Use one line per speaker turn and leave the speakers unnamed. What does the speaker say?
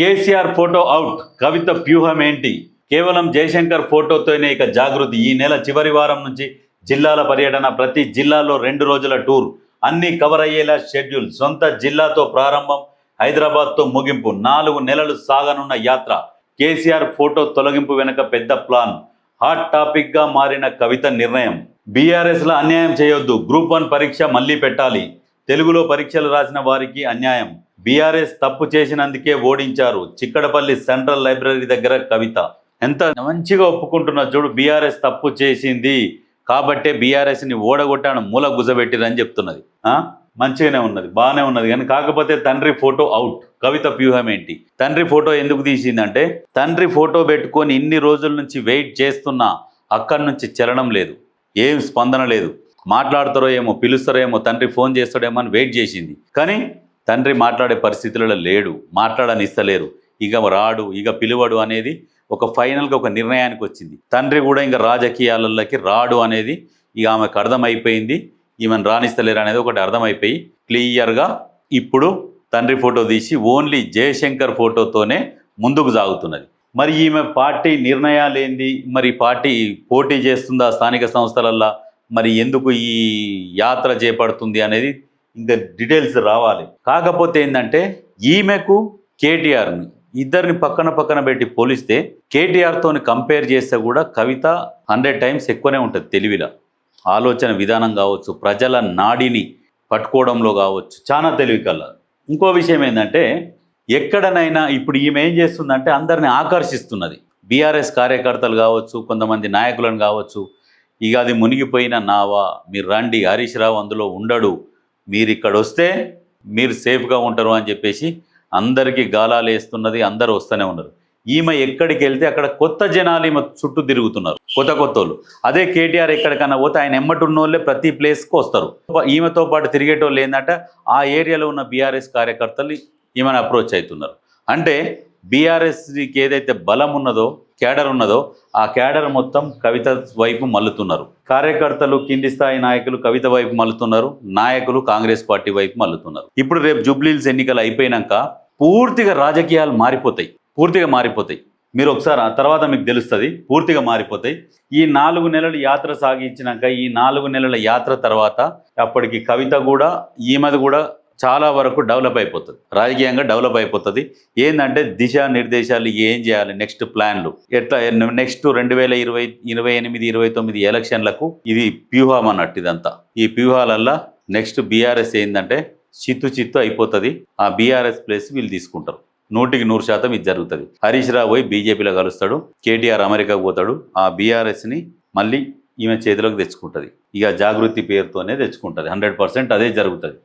KCR photo out. కవిత వ్యూహం ఏంటి? కేవలం జయశంకర్ ఫోటోతోనే ఇక జాగృతి. ఈ నెల చివరి వారం నుంచి జిల్లాల పర్యటన. ప్రతి జిల్లాలో రెండు రోజుల టూర్. అన్ని కవర్ అయ్యేలా షెడ్యూల్. సొంత జిల్లాతో ప్రారంభం హైదరాబాద్తో ముగింపు. నాలుగు నెలలు సాగనున్న యాత్ర. కేసీఆర్ ఫోటో తొలగింపు వెనుక పెద్ద ప్లాన్. హాట్ టాపిక్గా మారిన కవిత నిర్ణయం. బీఆర్ఎస్లో అన్యాయం చేయొద్దు. గ్రూప్ వన్ పరీక్ష మళ్ళీ పెట్టాలి. తెలుగులో పరీక్షలు రాసిన వారికి అన్యాయం. బీఆర్ఎస్ తప్పు చేసినందుకే ఓడించారు. చిక్కడపల్లి సెంట్రల్ లైబ్రరీ దగ్గర కవిత. ఎంత మంచిగా ఒప్పుకుంటున్నా చూడు బీఆర్ఎస్ తప్పు చేసింది. కాబట్టే బీఆర్ఎస్ని ఓడగొట్టాను మూల గుజబెట్టిరని చెప్తున్నది. మంచిగానే ఉన్నది బాగానే ఉన్నది. కానీ కాకపోతే తండ్రి ఫోటో అవుట్. కవిత వ్యూహం ఏంటి? తండ్రి ఫోటో ఎందుకు తీసిందంటే తండ్రి ఫోటో పెట్టుకొని ఇన్ని రోజుల నుంచి వెయిట్ చేస్తున్నా అక్కడి నుంచి చలనం లేదు. ఏం స్పందన లేదు. మాట్లాడతారో ఏమో పిలుస్తారో ఏమో తండ్రి ఫోన్ చేస్తాడేమో అని వెయిట్ చేసింది. కానీ తండ్రి మాట్లాడే పరిస్థితులలో లేడు మాట్లాడనిస్తలేరు. ఇక రాడు ఇక పిలువడు అనేది ఒక ఫైనల్గా ఒక నిర్ణయానికి వచ్చింది. తండ్రి కూడా ఇంకా రాజకీయాలలోకి రాడు అనేది ఇక ఆమెకు అర్థమైపోయింది. ఈమెను రాణిస్తలేరు అనేది ఒకటి అర్థమైపోయి క్లియర్గా ఇప్పుడు తండ్రి ఫోటో తీసి ఓన్లీ జయశంకర్ ఫోటోతోనే ముందుకు సాగుతున్నది. మరి ఈమె పార్టీ నిర్ణయాలు ఏంది మరి పార్టీ పోటీ చేస్తుందా స్థానిక సంస్థలల్లో? మరి ఎందుకు ఈ యాత్ర చేపడుతుంది అనేది ఇంకా డీటెయిల్స్ రావాలి. కాకపోతే ఏంటంటే ఈమెకు కేటీఆర్ని ఇద్దరిని పక్కన పక్కన పెట్టి పోలిస్తే కేటీఆర్తో కంపేర్ చేస్తే కూడా కవిత హండ్రెడ్ టైమ్స్ ఎక్కువనే ఉంటుంది తెలివిలా. ఆలోచన విధానం కావచ్చు ప్రజల నాడిని పట్టుకోవడంలో కావచ్చు చాలా తెలివి కల్లా ఇంకో విషయం ఏంటంటే ఎక్కడనైనా ఇప్పుడు ఈమె ఏం చేస్తుందంటే అందరిని ఆకర్షిస్తున్నది. బీఆర్ఎస్ కార్యకర్తలు కావచ్చు కొంతమంది నాయకులను కావచ్చు ఇక అది మునిగిపోయిన నావా. మీరు రండి హరీష్ రావు అందులో ఉండడు. మీరు ఇక్కడ వస్తే మీరు సేఫ్గా ఉంటారు అని చెప్పేసి అందరికీ గాలాలు వేస్తున్నది అందరూ వస్తూనే ఉన్నారు. ఈమె ఎక్కడికి వెళ్తే అక్కడ కొత్త జనాలు ఈమె చుట్టూ తిరుగుతున్నారు కొత్త కొత్త వాళ్ళు. అదే కేటీఆర్ ఎక్కడికన్నా పోతే ఆయన ఎమ్మటి వాళ్ళే ప్రతి ప్లేస్కి వస్తారు. ఈమెతో పాటు తిరిగేటోళ్ళు ఏంటంటే ఆ ఏరియాలో ఉన్న బీఆర్ఎస్ కార్యకర్తలు ఈమెను అప్రోచ్ అవుతున్నారు. అంటే బీఆర్ఎస్కి ఏదైతే బలం ఉన్నదో క్యాడర్ ఉన్నదో ఆ క్యాడర్ మొత్తం కవిత వైపు మల్లుతున్నారు. కార్యకర్తలు కింది స్థాయి నాయకులు కవిత వైపు మల్లుతున్నారు నాయకులు కాంగ్రెస్ పార్టీ వైపు మల్లుతున్నారు. ఇప్పుడు రేపు జూబ్లీల్స్ ఎన్నికలు అయిపోయినాక పూర్తిగా రాజకీయాలు మారిపోతాయి పూర్తిగా మారిపోతాయి. మీరు ఒకసారి ఆ తర్వాత మీకు తెలుస్తుంది పూర్తిగా మారిపోతాయి. ఈ నాలుగు నెలలు యాత్ర సాగించినాక ఈ నాలుగు నెలల యాత్ర తర్వాత అప్పటికి కవిత కూడా ఈమెది కూడా చాలా వరకు డెవలప్ అయిపోతుంది. రాజకీయంగా డెవలప్ అయిపోతుంది. ఏంటంటే దిశా నిర్దేశాలు ఏం చేయాలి నెక్స్ట్ ప్లాన్లు? ఎట్లా నెక్స్ట్ రెండు వేల ఇరవై ఇరవై ఎనిమిది ఇరవై తొమ్మిది ఎలక్షన్లకు ఇది వ్యూహం అన్నట్టు ఇదంతా. ఈ వ్యూహాలల్లా నెక్స్ట్ బీఆర్ఎస్ ఏంటంటే చిత్తు చిత్తు అయిపోతుంది. ఆ బీఆర్ఎస్ ప్లేస్ వీళ్ళు తీసుకుంటారు. నూటికి నూరు శాతం ఇది జరుగుతుంది. హరీష్ రావు పోయి బీజేపీలో కలుస్తాడు. కేటీఆర్ అమెరికాకు పోతాడు. ఆ బీఆర్ఎస్ని మళ్ళీ ఈమె చేతిలోకి తెచ్చుకుంటుంది. ఇక జాగృతి పేరుతోనే తెచ్చుకుంటుంది. హండ్రెడ్ పర్సెంట్ అదే జరుగుతుంది.